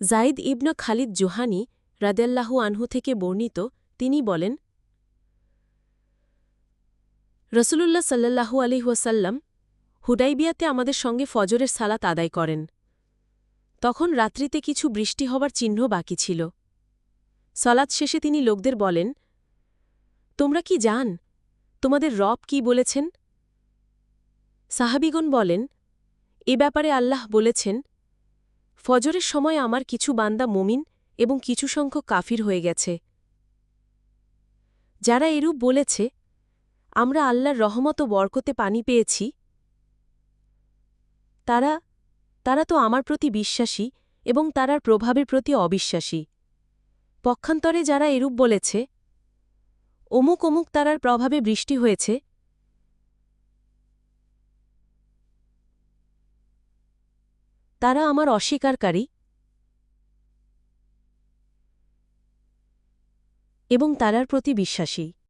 জাইদ ইবনা খালিদ জোহানি রাদেল্লাহু আনহু থেকে বর্ণিত, তিনি বলেন, রসুলুল্লাহ সাল্লাহু আলিহাসাল্লাম হুডাইবিয়াতে আমাদের সঙ্গে ফজরের সালাত আদায় করেন। তখন রাত্রিতে কিছু বৃষ্টি হবার চিহ্ন বাকি ছিল। সলাৎ শেষে তিনি লোকদের বলেন, তোমরা কি জান? তোমাদের রব কি বলেছেন? সাহাবিগণ বলেন, এ ব্যাপারে আল্লাহ বলেছেন ফজরের সময় আমার কিছু বান্দা মুমিন এবং কিছু সংখ্যক কাফির হয়ে গেছে। যারা এরূপ বলেছে, আমরা আল্লাহর রহমত বরকতে পানি পেয়েছি। তারা তারা তো আমার প্রতি বিশ্বাসী এবং তারার প্রভাবের প্রতি অবিশ্বাসী। পক্ষান্তরে যারা এরূপ বলেছে, অমুক অমুক তারার প্রভাবে বৃষ্টি হয়েছে তারা আমার অস্বীকারী এবং তারার প্রতি বিশ্বাসী।